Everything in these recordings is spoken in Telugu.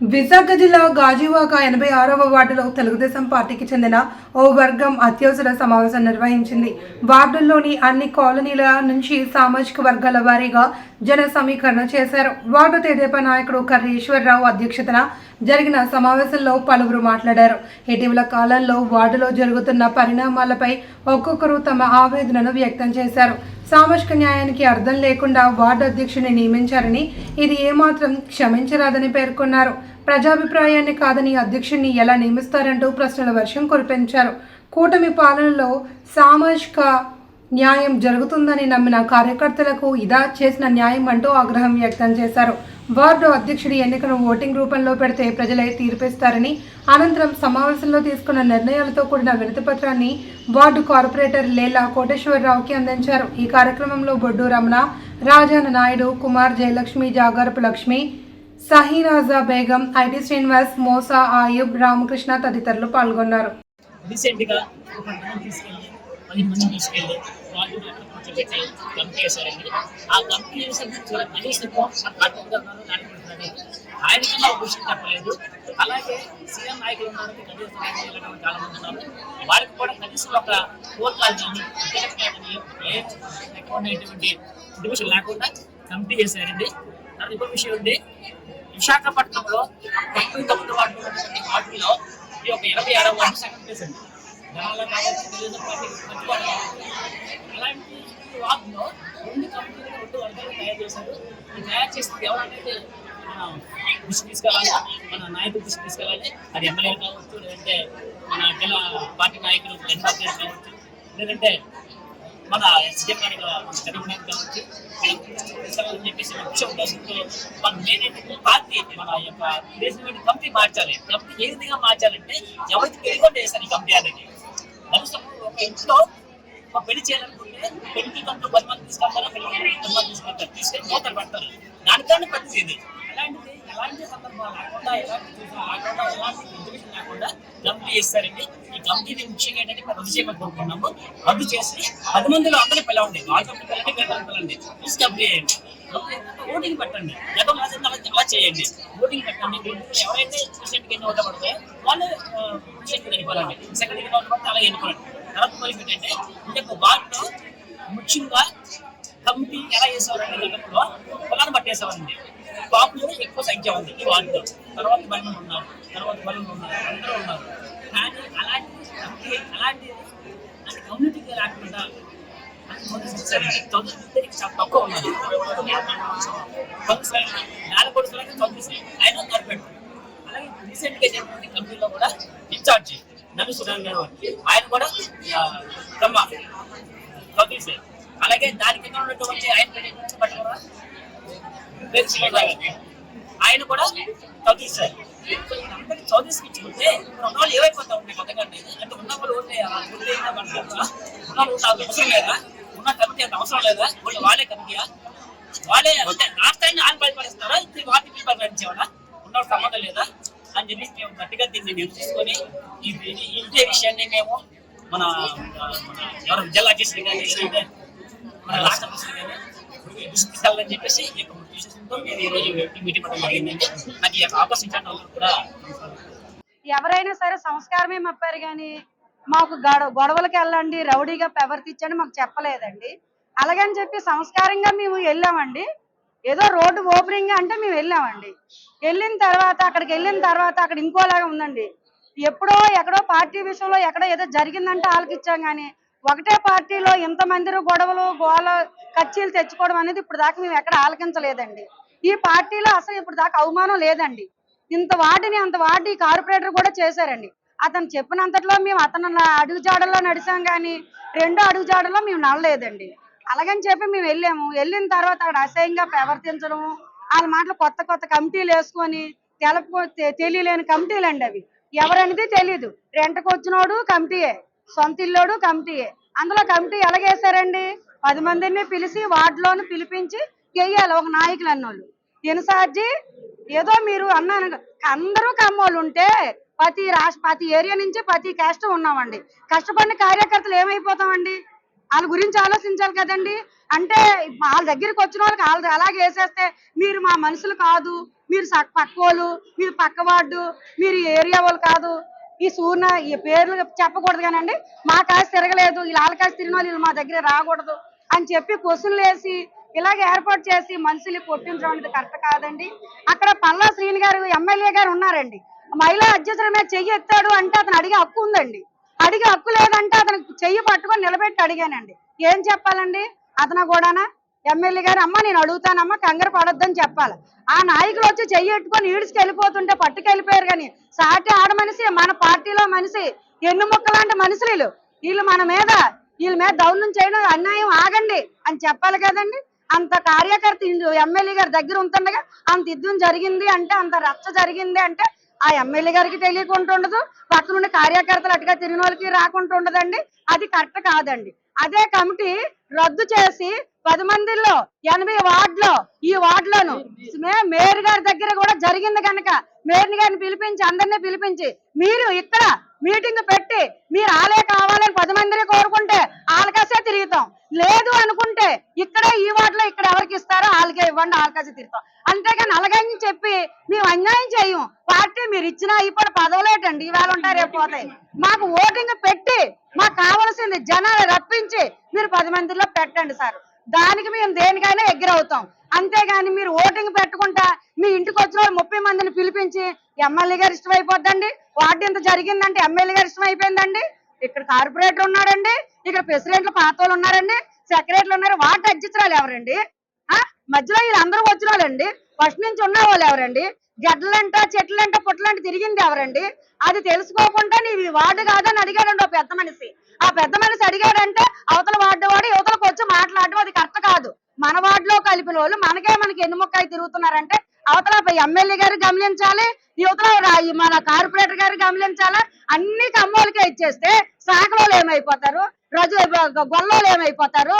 విశాఖ జిల్లా గాజువాక ఎనభై ఆరవ వార్డులో తెలుగుదేశం పార్టీకి చెందిన ఓ వర్గం అత్యవసర సమావేశం నిర్వహించింది. వార్డుల్లోని అన్ని కాలనీల నుంచి సామాజిక వర్గాల వారీగా జన సమీకరణ చేశారు. వార్డు తెదేపా నాయకుడు కర్రీశ్వరరావు అధ్యక్షతన జరిగిన సమావేశంలో పలువురు మాట్లాడారు. ఇటీవల కాలంలో వార్డులో జరుగుతున్న పరిణామాలపై ఒక్కొక్కరు తమ ఆవేదనను వ్యక్తం చేశారు. సామాజిక న్యాయానికి అర్థం లేకుండా వార్డు అధ్యక్షుని నియమించారని ఇది ఏమాత్రం క్షమించరాదని పేర్కొన్నారు. ప్రజాభిప్రాయాన్ని కాదని అధ్యక్షుడిని ఎలా నియమిస్తారంటూ ప్రశ్నల వర్షం కురిపించారు. కూటమి పాలనలో సామాజిక న్యాయం జరుగుతుందని నమ్మిన కార్యకర్తలకు ఇదా చేసిన న్యాయం అంటూ ఆగ్రహం వ్యక్తం చేశారు. వార్డు అధ్యక్షుడి ఎన్నికను ఓటింగ్ రూపంలో పెడితే ప్రజలే తీర్పిస్తారని అనంతరం సమావేశంలో తీసుకున్న నిర్ణయాలతో కూడిన వినతిపత్రాన్ని వార్డు కార్పొరేటర్ లేలా కోటేశ్వరరావుకి అందించారు. ఈ కార్యక్రమంలో బొడ్డు రమణ రాజాన నాయుడు కుమార్ జయలక్ష్మి జాగర్పు లక్ష్మి సహీరాజా బేగం ఐటి శ్రీనివాస్ మోసా ఆయుబ్ రామకృష్ణ తదితరులు పాల్గొన్నారు. తీసుకెళ్ళి పది మంది తీసుకెళ్ళి వాళ్ళు కూర్చోబెట్టి కమిటీ వేశారండి ఆ కంపెనీ వేసినప్పుడు కనీసం అడ్డుకున్నారు ఆయన కన్నా ఒక విషయం చెప్పలేదు. అలాగే సీఎం నాయకులు ఉన్నారు కనీసం చాలా మంది ఉన్నారు. వారికి కూడా కనీసం ఒక ఫోన్ కాల్ ఏ అకౌంట్ అనేటువంటి ఇన్ఫర్మేషన్ లేకుండా కమిటీ చేశారండి. తర్వాత ఇంకో విషయం ఉంది విశాఖపట్నంలో తొమ్మిది తొమ్మిది వార్డు ఈ యొక్క ఇరవై ఆరవ వార్డు సెకండ్ ప్లేస్ అండి. దానిలో కావచ్చు తెలుగుదేశం పార్టీ మంచి వార్డు అలాంటి ఈ వార్డులో రెండు కంపెనీలు రెండు వర్గాలు తయారు చేశారు. ఈ తయారు చేసింది ఎవరంటే మన దృష్టి తీసుకెళ్ళాలి మన నాయకులు దృష్టి తీసుకెళ్ళాలి. అది ఎమ్మెల్యే కావచ్చు లేదంటే మన జిల్లా పార్టీ నాయకులు జనపార్టీ కావచ్చు లేదంటే మన సీఎం గారి జగన్మోహన్ కావచ్చు తీసుకెళ్ళాలని చెప్పేసి ముఖ్య ఉద్దేశంతో మన మెయిన్ ఏంటంటే పార్టీ మన యొక్క దేశం కంపెనీ మార్చాలి. కంపెనీ ఏ విధంగా మార్చాలంటే ఎవరికి తెలియకుండా చేస్తారు ఈ కంపెనీ అనేది. కనీసం ఒక ఇంట్లో ఒక పెళ్ళి చేయాలనుకుంటే పెళ్ళికి కొంత పది మంది తీసుకెళ్తారు పెళ్ళి పది మంది తీసుకెళ్తారు? తీసుకెళ్ళి మూతలు పెడతారు. దానికన్నా పద్ధతి ఇది. అలాంటిది ఎలాంటి సందర్భాలు లేకుండా ఎలాంటి చూసాలు లేకుండా ఎలాంటి ఎడ్యుకేషన్ లేకుండా కంపెనీ చేస్తారండి. ఈ కంపెనీ ముఖ్యంగా ఏంటంటే మేము రద్దు చేయమని కోరుకున్నాము రద్దు చేసి పది మందిలో అందరూ పిలవండి. వాళ్ళ కంపెనీ పిల్లండి వీళ్ళ కంపెనీ పిల్లండి తీసి కంపెనీ చేయండి. ఓటింగ్ పెట్టండి. జగన్ చేయండి. ఓటింగ్ పెట్టండి. ఎవరైతే ప్రెసిడెంట్కి ఎన్ని ఓట్లు పడతాయో వాళ్ళు ప్రెసిడెంట్కి ఎన్నుకోవాలండి. సెక్రటరీ ఎన్ని ఓట్లు పడితే అలా ఎన్నుకోవాలండి. తర్వాత మరి ఏంటంటే అంటే ఒక వాటిలో ముఖ్యంగా కమిటీ ఎలా చేసేవారంటే గతంలో పొలాన్ని పట్టేసేవారండి. పాపులర్ ఎక్కువ సంఖ్య ఉంది ఈ వార్డులో. తర్వాత బలం ఉన్నారు. తర్వాత బలం ఉన్నారు. అందరూ ఉన్నారు. కానీ అలాంటి కమిటీ అలాంటిది అంటే కమ్యూనిటీకి రాకుండా చాలా తక్కువ ఉన్నది నేల కొడుకులకి ఆయన కార్పెట్ అలాగే రీసెంట్ కంపెనీలో కూడా ఇన్ఛార్జి నన్ను సుధాన్ గారు ఆయన కూడా బ్రహ్మ చదువు అలాగే దాని కింద ఉన్నటువంటి ఆయన ఆయన కూడా చదివిస్తారు అందరికి చదివించుకుంటే రుణాలు ఇప్పుడు ఏమైపోతా ఉంటాయి కొత్తగా అంటే ఉన్నప్పుడు ఉండే ఉండే ఓట్లే ఓట్లే అవసరం లేదా కమిటీ అంత అవసరం లేదా? వాళ్ళు వాళ్ళే కమిటీయా? వాళ్ళే అంటే లాస్ట్ టైం వాళ్ళు బయటపడిస్తారా ఇప్పుడు వాటి బయటపడించేవాడా ఉన్న సంబంధం లేదా? అని చెప్పేసి మేము గట్టిగా దీన్ని మేము తీసుకొని ఈ ఈ- ఇదే విషయాన్ని మేము మన ఎవరు జిల్లా చేసిన కానీ మన రాష్ట్ర పరిస్థితి కానీ తీసుకెళ్ళాలని చెప్పేసి ఈ యొక్క ఉద్దేశంతో నేను ఈ మీటింగ్ పెట్టడం జరిగిందండి. నాకు ఈ యొక్క అవకాశం ఇచ్చిన కూడా ఎవరైనా సరే సంస్కారమే మప్పారు కానీ మాకు గొడవ గొడవలకి వెళ్ళండి రౌడీగా ప్రవర్తించండి మాకు చెప్పలేదండి. అలాగని చెప్పి సంస్కారంగా మేము వెళ్ళామండి. ఏదో రోడ్డు ఓపెనింగ్ అంటే మేము వెళ్ళామండి. వెళ్ళిన తర్వాత అక్కడికి వెళ్ళిన తర్వాత అక్కడ ఇంకోలాగా ఉందండి. ఎప్పుడో ఎక్కడో పార్టీ విషయంలో ఎక్కడో ఏదో జరిగిందంటే ఆలకిచ్చాం కానీ ఒకటే పార్టీలో ఇంతమంది గొడవలు గోల కచ్చీలు తెచ్చుకోవడం అనేది ఇప్పుడు దాకా మేము ఎక్కడ ఆలకించలేదండి. ఈ పార్టీలో అసలు ఇప్పుడు దాకా అవమానం లేదండి. ఇంత వాటిని అంత వాటి కార్పొరేటర్ కూడా చేశారండి. అతను చెప్పినంతట్లో మేము అతను అడుగుజాడల్లో నడిచాం కానీ రెండో అడుగుజాడల్లో మేము నడలేదండి. అలాగని చెప్పి మేము వెళ్ళాము. వెళ్ళిన తర్వాత అక్కడ అసహ్యంగా ప్రవర్తించడం వాళ్ళ మాటలు కొత్త కొత్త కమిటీలు వేసుకొని తెలపో తె- తెలియలేని కమిటీలు అండి అవి. ఎవరనేది తెలియదు రెంట్కి వచ్చినోడు కమిటీయే సొంత ఇల్లోడు కమిటీయే. అందులో కమిటీ ఎలాగేశారండి? పది మందిని పిలిచి వార్డులోని పిలిపించి గెయ్యాలి ఒక నాయకులు అన్నోళ్ళు. ఇన్ఛార్జి ఏదో మీరు అన్నాను అందరూ కమ్మోళ్ళు ఉంటే ప్రతి రాష్ట్ర ప్రతి ఏరియా నుంచి ప్రతి క్యాస్ట్ ఉన్నామండి. కష్టపడిన కార్యకర్తలు ఏమైపోతామండి? వాళ్ళ గురించి ఆలోచించాలి కదండి. అంటే వాళ్ళ దగ్గరికి వచ్చిన వాళ్ళకి వాళ్ళు అలాగే వేసేస్తే మీరు మా మనుషులు కాదు మీరు స పక్క వాళ్ళు మీరు పక్క వార్డు మీరు ఏరియా వాళ్ళు కాదు. ఈ సూర్ణ ఈ పేర్లు చెప్పకూడదు కానండి. మా కాసి తిరగలేదు వీళ్ళ వాళ్ళ కాసి తిరిగిన వాళ్ళు మా దగ్గర రాకూడదు అని చెప్పి క్వశ్చన్లు వేసి ఇలాగే ఏర్పాటు చేసి మనుషులు కొట్టించడం అనేది కరెక్ట్ కాదండి. అక్కడ పల్లా శ్రీని గారు ఎమ్మెల్యే గారు ఉన్నారండి. మహిళా అధ్యక్షుల మీద చెయ్యి ఎత్తాడు అంటే అతను అడిగే హక్కు ఉందండి. అడిగే హక్కు లేదంటే అతనికి చెయ్యి పట్టుకొని నిలబెట్టి అడిగానండి. ఏం చెప్పాలండి? అతను కూడానా? ఎమ్మెల్యే గారు అమ్మ నేను అడుగుతానమ్మా కంగారు పడొద్దని చెప్పాలి. ఆ నాయకులు వచ్చి చెయ్యి ఎట్టుకొని ఈడ్చుకు వెళ్ళిపోతుంటే పట్టుకెళ్ళిపోయారు కానీ సాటి ఆడ మనిషి మన పార్టీలో మనిషి ఎన్ను లాంటి మనుషులు వీళ్ళు వీళ్ళు మన మీద వీళ్ళ మీద దౌర్ణం చేయడం అన్యాయం ఆగండి అని చెప్పాలి కదండి. అంత కార్యకర్త ఎమ్మెల్యే గారి దగ్గర ఉంటుండగా అంత యుద్ధం జరిగింది అంటే అంత రచ్చ జరిగింది అంటే ఆ ఎమ్మెల్యే గారికి తెలియకుండా ఉండదు పక్క నుండి కార్యకర్తలు అటుగా తిరిగిన వాళ్ళకి రాకుండా ఉండదండి. అది కరెక్ట్ కాదండి. అదే కమిటీ రద్దు చేసి పది మందిలో ఎనభై వార్డులో ఈ వార్డులోను మే- మేయర్ గారి దగ్గర కూడా జరిగింది కనుక మేయర్ గారిని పిలిపించి అందరినీ పిలిపించి మీరు ఇక్కడ మీటింగ్ పెట్టి మీరు ఆలే కావాలని పది మందిని కోరుకుంటే ఆలకాసే తిరుగుతాం. లేదు అనుకుంటే ఇక్కడే ఈ వాటిలో ఇక్కడ ఎవరికి ఇస్తారో వాళ్ళకే ఇవ్వండి ఆలకాసే తీరుతాం. అంతేగాని అలాగని చెప్పి మేము అన్యాయం చేయం. పార్టీ మీరు ఇచ్చినా ఇప్పుడు పదవులేటండి ఇవాళ ఉంటారు రేపు పోతాయి. మాకు ఓటింగ్ పెట్టి మాకు కావలసింది జనాలు రప్పించి మీరు పది మందిలో పెట్టండి సార్. దానికి మేము దేనికైనా ఎగ్గిరవుతాం అంతేగాని మీరు ఓటింగ్ పెట్టుకుంటా మీ ఇంటికి వచ్చిన వాళ్ళు ముప్పై మందిని పిలిపించి ఎమ్మెల్యే గారు ఇష్టం అయిపోద్దండి వార్డు ఇంత జరిగిందంటే ఎమ్మెల్యే గారు ఇష్టం అయిపోయిందండి ఇక్కడ కార్పొరేటర్ ఉన్నారండి ఇక్కడ ప్రెసిడెంట్లు పాత వాళ్ళు ఉన్నారండి సెక్రటరీలు ఉన్నారు. వార్డు అధ్యక్షురాలు ఎవరండి? ఆ? మధ్యలో వీళ్ళందరూ వచ్చిన వాళ్ళండి ఫస్ట్ నుంచి ఉన్న వాళ్ళు ఎవరండి? గడ్డలంట చెట్లంట పుట్లంట తిరిగింది ఎవరండి? అది తెలుసుకోకుండా నీ వార్డు కాదని అడిగాడండి ఒక పెద్ద మనిషి. ఆ పెద్ద మనిషి అడిగాడంటే అవతల వార్డు వాడు యువతలకు వచ్చి మాట్లాడడం అది కరెక్ట్ కాదు. మన వార్డులో కలిపిన వాళ్ళు మనకే మనకి ఎన్ని ముక్కలు తిరుగుతున్నారంటే అవతల ఎమ్మెల్యే గారు గమనించాలి యువతల ఈ మన కార్పొరేటర్ గారు గమనించాలా? అన్ని కమ్మోలకే ఇచ్చేస్తే శాఖలో ఏమైపోతారు? రజు గొల్లోళ్ళు ఏమైపోతారు?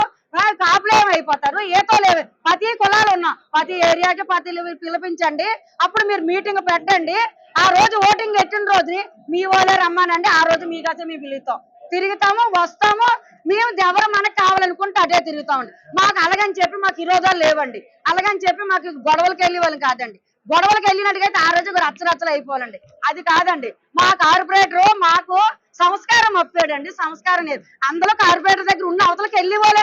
కాపులు ఏమైపోతారు? ఏతోలు ఏమై ప్రతి కులాలు ఉన్నా. ప్రతి ఏరియాకి ప్రతి పిలిపించండి. అప్పుడు మీరు మీటింగ్ పెట్టండి. ఆ రోజు ఓటింగ్ పెట్టిన రోజుని మీ వాళ్ళే రమ్మానండి. ఆ రోజు మీ గత మేము పిలుస్తాం. తిరుగుతాము వస్తాము మేము ఎవరు మనకు కావాలనుకుంటే అదే తిరుగుతామండి మాకు అలాగని చెప్పి మాకు విరోధాలు లేవండి. అలాగని చెప్పి మాకు గొడవలకు వెళ్ళే వాళ్ళం కాదండి. గొడవలకు వెళ్ళినట్టుగైతే ఆ రోజు రచ్చరచ్చలు అయిపోవాలండి. అది కాదండి. మా కార్పొరేటర్ మాకు సంస్కారం అప్పాడండి సంస్కారం లేదు. అందులో కార్పొరేటర్ దగ్గర ఉన్న అవతలకి వెళ్ళి వాళ్ళు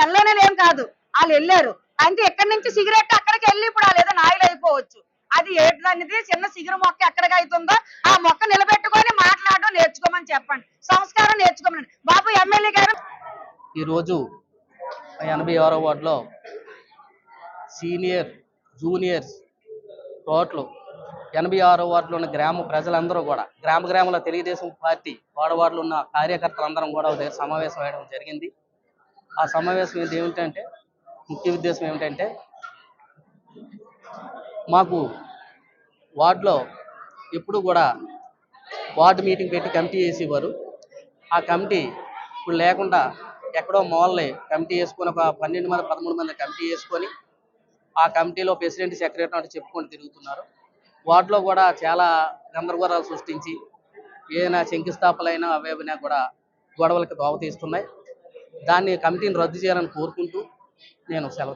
వెళ్ళలేనని కాదు. వాళ్ళు వెళ్ళారు. అంటే ఎక్కడి నుంచి సిగరెట్ అక్కడికి వెళ్ళి ఇప్పుడు వాళ్ళు ఏదో నాయలు అయిపోవచ్చు. అది ఏంటనేది చిన్న సిగురు మొక్క ఎక్కడికి అవుతుందో ఆ మొక్క నిలబెట్టుకొని మాట్లాడడం నేర్చుకోమని చెప్పండి. సంస్కారం నేర్చుకోమని బాబు ఎమ్మెల్యే గారు. ఈరోజు ఎనభై ఆరో వార్డులో సీనియర్ జూనియర్స్ టోటల్ ఎనభై ఆరో వార్డులో ఉన్న గ్రామ ప్రజలందరూ కూడా గ్రామ గ్రామంలో తెలుగుదేశం పార్టీ వాడవాడలో ఉన్న కార్యకర్తలందరం కూడా ఒక సమావేశం వేయడం జరిగింది. ఆ సమావేశం ఏంటి ఏమిటంటే ముఖ్య ఉద్దేశం ఏమిటంటే మాకు వార్డులో ఎప్పుడు కూడా వార్డు మీటింగ్ పెట్టి కమిటీ వేసేవారు. ఆ కమిటీ ఇప్పుడు లేకుండా ఎక్కడో మోళ్ళని కమిటీ వేసుకొని ఒక పన్నెండు మంది పదమూడు మంది కమిటీ వేసుకొని ఆ కమిటీలో ప్రెసిడెంట్ సెక్రటరీ అంటే చెప్పుకొని తిరుగుతున్నారు. వాటిలో కూడా చాలా గందరగోళాలు సృష్టించి ఏదైనా శంకుస్థాపనలైనా అవేవైనా కూడా గొడవలకు దోవ తీస్తున్నాయి దాన్ని కమిటీని రద్దు చేయాలని కోరుకుంటూ నేను సెలవు